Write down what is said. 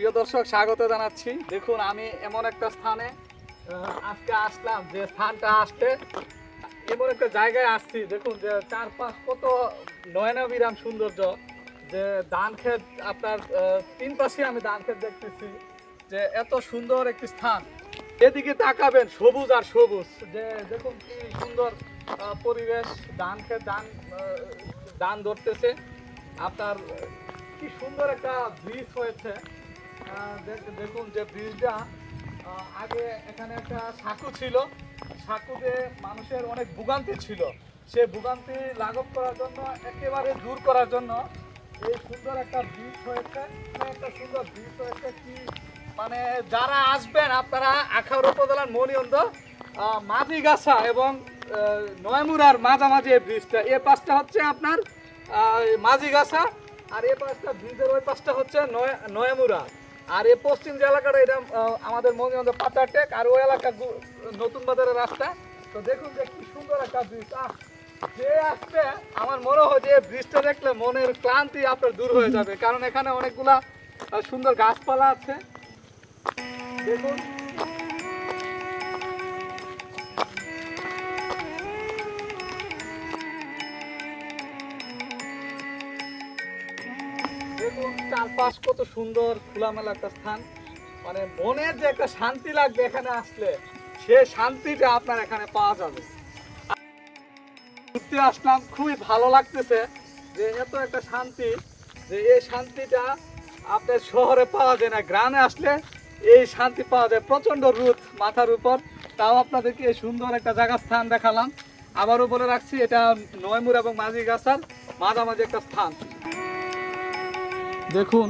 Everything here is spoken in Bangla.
প্রিয় দর্শক, স্বাগত জানাচ্ছি। দেখুন, আমি এমন একটা স্থানে আজকে আসলাম যে স্থানটা আসতে। এমন একটা জায়গায় আসছি, দেখুন যে চারপাশ কত নয়নাবিরাম সৌন্দর্য। যে ধান ক্ষেত আপনার তিন পাশে আমি ধান ক্ষেত দেখতেছি যে এত সুন্দর একটি স্থান। এদিকে তাকাবেন, সবুজ আর সবুজ। যে দেখুন কি সুন্দর পরিবেশ ধান ক্ষেত ধান ধান ধরতেছে। আপনার, কি সুন্দর একটা ব্রিজ হয়েছে। দেখুন যে ব্রিজটা আগে এখানে একটা সাঁকু ছিল। সাঁকুতে মানুষের অনেক ভোগান্তি ছিল। সে ভোগান্তি লাঘব করার জন্য, একেবারে দূর করার জন্য এই সুন্দর একটা ব্রিজ হয়েছে। একটা সুন্দর ব্রিজ হয়েছে কি মানে যারা আসবেন, আপনারা আখাউড়া উপজেলার মনিয়ন্দ মাঝিগাছা এবং নয়মুরার মাঝামাঝি এই ব্রিজটা এ পাশটা হচ্ছে আপনার মাঝিগাছা আর এ পাশটা ব্রিজের ওই পাশটা হচ্ছে নয়- নয়ামুরা। আর এই পশ্চিম যে এলাকাটা, এটা আমাদের মনিয়ন্দ পাতাটেক আর ওই এলাকা নতুন বাজারের রাস্তা। তো দেখুন যে কি সুন্দর একটা ব্রিজ। আহ, যে আসছে, আমার মনে হয় যে ব্রিজটা দেখলে মনের ক্লান্তি আপনার দূর হয়ে যাবে। কারণ এখানে অনেকগুলা সুন্দর গাছপালা আছে। দেখুন। দেখুন চারপাশ কত সুন্দর খোলামেলা একটা স্থান। মানে মনের যে একটা শান্তি লাগবে এখানে আসলে, সে শান্তিটা আপনার এখানে পাওয়া যাবে। ঘুরতে আসলাম, খুবই ভালো লাগতেছে যে এত একটা শান্তি, যে এই শান্তিটা আপনার শহরে পাওয়া যায় না, গ্রামে আসলে এই শান্তি পাওয়া যায়। প্রচণ্ড রোদ মাথার উপর, তাও আপনাদেরকে এই সুন্দর একটা জায়গা স্থান দেখালাম। আবারও বলে রাখছি, এটা নয়মুর এবং মাঝি গাছার মাঝামাঝি একটা স্থান। দেখুন।